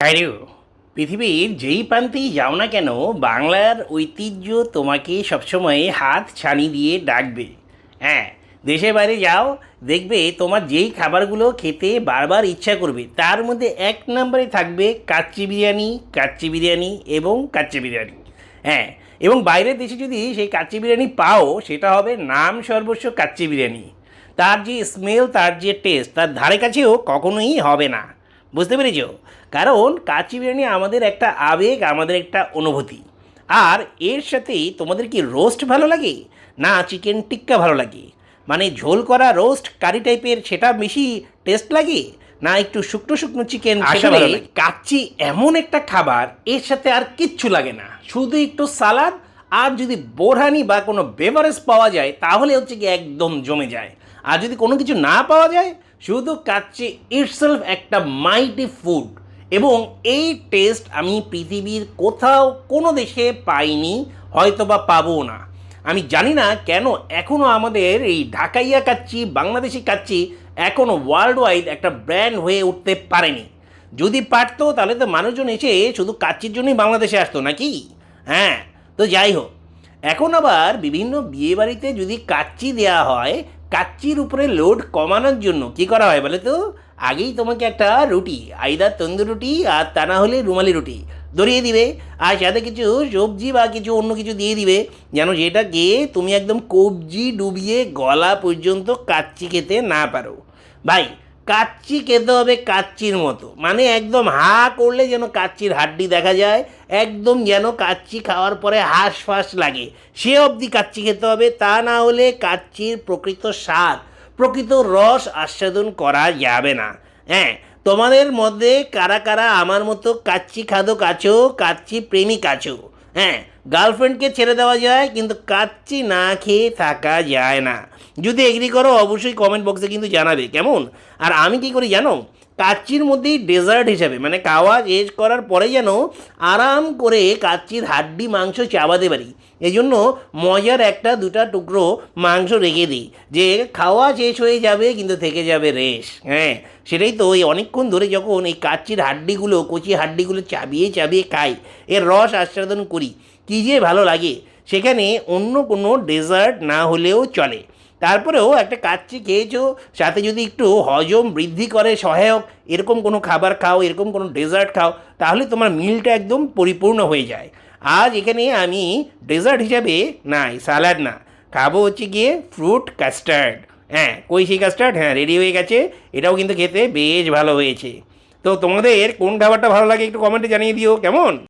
আরে পৃথিবীর যেই প্রান্তেই যাও না কেন, বাংলার ঐতিহ্য তোমাকে সবসময় হাত ছানি দিয়ে ডাকবে। হ্যাঁ দেশের বাইরে যাও, দেখবে তোমার যেই খাবারগুলো খেতে বারবার ইচ্ছা করবে, তার মধ্যে এক নম্বরে থাকবে কাচ্চি বিরিয়ানি কাচ্চি বিরিয়ানি এবং কাচ্চি বিরিয়ানি। হ্যাঁ এবং বাইরের দেশে যদি সেই কাচ্চি বিরিয়ানি পাও, সেটা হবে নাম সর্বস্ব কাচ্চি বিরিয়ানি। তার যে স্মেল তার যে টেস্ট তার ধারে কাছেও কখনোই হবে না। বুঝতে পেরেছ? কারণ কাচ্চি বিরিয়ানি আমাদের একটা আবেগ আমাদের একটা অনুভূতি। আর এর সাথে তোমাদের কি রোস্ট ভালো লাগে? না চিকেন টিক্কা ভালো লাগে? মানে ঝোল করা রোস্ট কারি টাইপের সেটা বেশি টেস্ট লাগে? না একটু শুকনো শুকনো চিকেন আসলে কাচ্চি এমন একটা খাবার এর সাথে আর কিচ্ছু লাগে না। শুধু একটু সালাদ আর যদি বোরহানি বা কোনো বেভারেজ পাওয়া যায় তাহলে হচ্ছে কি একদম জমে যায়। আর যদি কোনো কিছু না পাওয়া যায়, শুধু কাচ্চি ইটসেলফ একটা মাইটি ফুড এবং এই টেস্ট আমি পৃথিবীর কোথাও কোনো দেশে পাইনি হয়তো বা পাবো না। আমি জানি না কেন এখনও আমাদের এই ঢাকাইয়া কাচ্চি, বাংলাদেশি কাচ্চি এখনও ওয়ার্ল্ড ওয়াইড একটা ব্র্যান্ড হয়ে উঠতে পারেনি। যদি পারতো, তাহলে তো মানুষজন এসে শুধু কাচ্চির জন্যই বাংলাদেশে আসতো নাকি? হ্যাঁ তো যাই হোক। এখন আবার বিভিন্ন বিয়েবাড়িতে যদি কাচ্চি দেওয়া হয় কাচ্চির উপরে লোড কমানোর জন্য কি করা হয় বলে তো? আগেই তোমাকে একটা রুটি, আইদার তন্দুর রুটি আর তা না হলে রুমালি রুটি ধরিয়ে দিবে। আর সাথে কিছু সবজি বা কিছু অন্য কিছু দিয়ে দিবে। যেন যেটাকে তুমি একদম কবজি ডুবিয়ে গলা পর্যন্ত কাচ্চি খেতে না পারো। ভাই, কাচ্চি খেতে হবে কাচ্চির মতো। মানে একদম হা করলে যেন কাচ্চির হাড্ডি দেখা যায়। একদম যেন কাচ্চি খাওয়ার পরে হাঁস ফাঁস লাগে। সে অবধি কাচ্চি খেতে হবে, তা না হলে কাচ্চির প্রকৃত স্বাদ, প্রকৃত রস আস্বাদন করা যাবে না। হ্যাঁ তোমাদের মধ্যে কারা কারা আমার মতো কাচ্চি খাদক আছো, কাচ্চি প্রেমিক আছো? হ্যাঁ গার্লফ্রেন্ডকে ছেড়ে দেওয়া যায়, কিন্তু কাচ্চি না খেয়ে থাকা যায় না। যদি এগ্রি করো, অবশ্যই কমেন্ট বক্সে কিন্তু জানাবে, কেমন? আর আমি কি করি জানো? কাচ্চির মধ্যেই ডেজার্ট হিসাবে মানে খাওয়া শেষ করার পরে যেন আরাম করে কাচ্চির হাড্ডি মাংস চাবাতে পারি। এই জন্য মজার একটা দুটা টুকরো মাংস রেখে দিই, যে খাওয়া শেষ হয়ে যাবে, কিন্তু থেকে যাবে রেশ। হ্যাঁ সেটাই তো ওই অনেকক্ষণ ধরে যখন এই কাচ্চির হাড্ডিগুলো, কচি হাড্ডিগুলো চাবিয়ে চাবিয়ে খাই, এর রস আস্বাদন করি। কী যে ভালো লাগে, সেখানে অন্য কোনো ডেজার্ট না হলেও চলে। তারপরেও একটা কাচ্চি খেয়েছো, সাথে যদি একটু হজম বৃদ্ধি করে সহায়ক, এরকম কোনো খাবার খাও, এরকম কোনো ডেজার্ট খাও, তাহলে তোমার মিলটা একদম পরিপূর্ণ হয়ে যায়। আজ এখানে আমি ডেজার্ট হিসাবে নাই স্যালাড না, খাব হচ্ছে গিয়ে ফ্রুট কাস্টার্ড। হ্যাঁ কই সেই কাস্টার্ড? হ্যাঁ রেডি হয়ে গেছে, এটাও কিন্তু খেতে বেশ ভালো হয়েছে। তো তোমাদের কোন খাবারটা ভালো লাগে একটু কমেন্টে জানিয়ে দিও, কেমন?